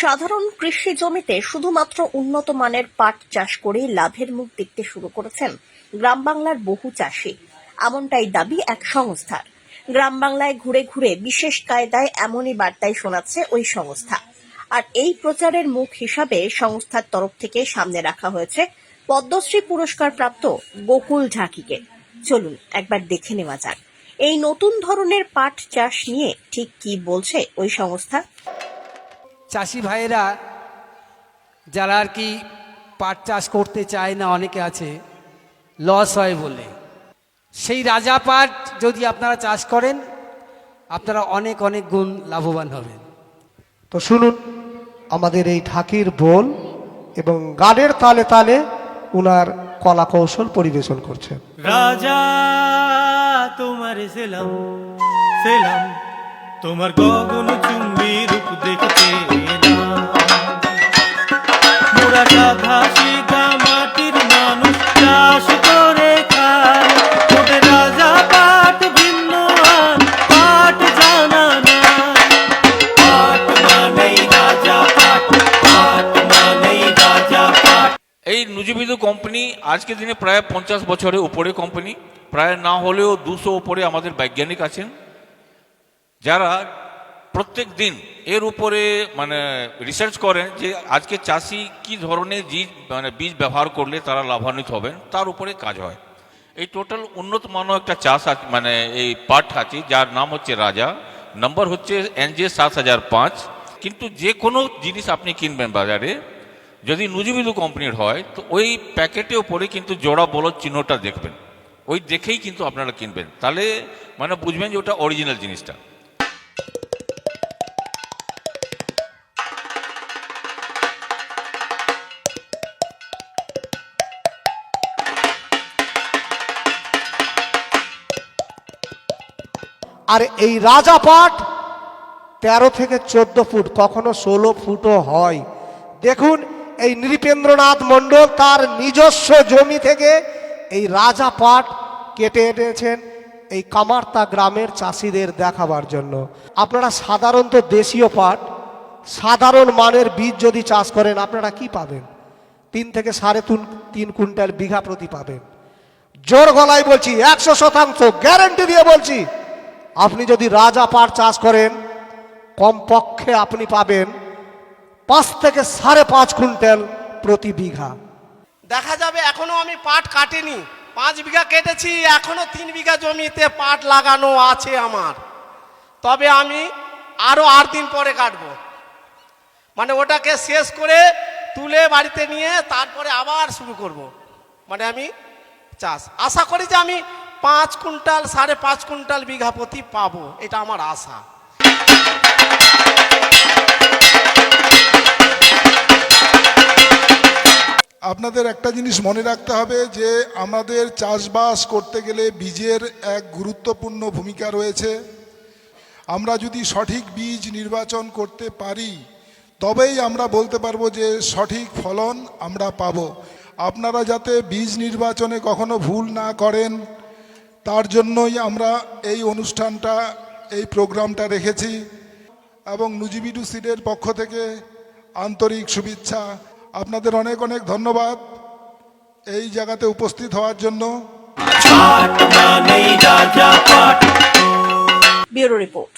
সাধারণ কৃষি জমিতে শুধুমাত্র উন্নত মানের পাট চাষ করেই লাভের মুখ দেখতে শুরু করেছেন গ্রাম বাংলার বহু চাষি। এমনটাই দাবি এক সংস্থার। গ্রাম বাংলায় ঘুরে ঘুরে বিশেষ কায়দায় এমনই বার্তাই শোনাচ্ছে ওই সংস্থা। আর এই প্রচারের মুখ হিসাবে সংস্থার তরফ থেকে সামনে রাখা হয়েছে পদ্মশ্রী পুরস্কার প্রাপ্ত গোকুল ঝাঁকিকে চলুন একবার দেখে নেওয়া যাক। এই নতুন ধরনের পাট চাষ নিয়ে ঠিক কি বলছে ওই সংস্থা? চাষি ভাইয়েরা যারা আর কি পাট চাষ করতে চায় না অনেকে আছে লস হয় বলে। সেই রাজা পাট যদি আপনারা চাষ করেন আপনারা অনেক অনেক গুণ লাভবান হবেন। তো শুনুন আমাদের এই ঢাকির বোল এবং গানের তালে তালে উনার কলা কৌশল পরিবেশন করছেন। রাজা তোমার সেলাম সেলাম তোমার গগন চুম্বি রূপ দেখতে নুজিবিদু কোম্পানি আজকের দিনে প্রায় পঞ্চাশ বছরের উপরে কোম্পানি প্রায় না হলেও দুশো উপরে আমাদের বৈজ্ঞানিক আছেন। যারা প্রত্যেক দিন এর উপরে মানে রিসার্চ করেন যে আজকে চাষি কি ধরনের বীজ মানে বীজ ব্যবহার করলে তারা লাভান্বিত হবেন, তার উপরে কাজ হয়। এই টোটাল উন্নত মানও একটা চাষ মানে এই পাট আছে, যার নাম হচ্ছে রাজা নম্বর হচ্ছে এনজে সাত হাজার পাঁচ। কিন্তু যে কোনো জিনিস আপনি কিনবেন বাজারে যদি নুজিবিদু কোম্পানির হয়, তো ওই প্যাকেটের উপরে কিন্তু জোড়া বলদ চিহ্নটা দেখবেন। ওই দেখেই কিন্তু আপনারা কিনবেন। তাহলে মানে বুঝবেন যে ওটা অরিজিনাল জিনিসটা। আর এই রাজা পাট তেরো থেকে চোদ্দ ফুট, কখনো ষোলো ফুটও হয়। দেখুন এই নৃপেন্দ্রনাথ মণ্ডল তার নিজস্ব জমি থেকে এই রাজা পাট কেটে এনেছেন এই কামার্তা গ্রামের চাষিদের দেখাবার জন্য। আপনারা সাধারণত দেশীয় পাট, সাধারণ মানের বীজ যদি চাষ করেন, আপনারা কি পাবেন? তিন থেকে সাড়ে তিন তিন কুইন্টাল বিঘা প্রতি পাবেন। জোর গলায় বলছি, একশো শতাংশ গ্যারেন্টি দিয়ে বলছি, আপনি যদি রাজা পাট চাষ করেন, কমপক্ষে আপনি পাবেন পাঁচ থেকে সাড়ে পাঁচ কুইন্টাল প্রতি বিঘা। দেখা যাবে এখনও আমি পাট কাটিনি। পাঁচ বিঘা কেটেছি, এখনও তিন বিঘা জমিতে পাট লাগানো আছে আমার। তবে আমি আরও আট দিন পরে কাটবো। মানে ওটাকে শেষ করে তুলে বাড়িতে নিয়ে তারপরে আবার শুরু করব। মানে আমি চাষ। আশা করি যে আমি পাঁচ কুইন্টাল, সাড়ে পাঁচ কুইন্টাল বিঘা প্রতি পাবো। এটা আমার আশা। আপনাদের একটা জিনিস মনে রাখতে হবে যে আমাদের চাষবাস করতে গেলে বীজের এক গুরুত্বপূর্ণ ভূমিকা রয়েছে। আমরা যদি সঠিক বীজ নির্বাচন করতে পারি, তবেই আমরা বলতে পারব যে সঠিক ফলন আমরা পাব। আপনারা যাতে বীজ নির্বাচনে কখনো ভুল না করেন, তার জন্যই আমরা এই অনুষ্ঠানটা, এই প্রোগ্রামটা রেখেছি। এবং নুজিবিডু সিডের পক্ষ থেকে আন্তরিক শুভেচ্ছা আপনাদের অনেক অনেক ধন্যবাদ এই জায়গাতে উপস্থিত হওয়ার জন্য। Bureau report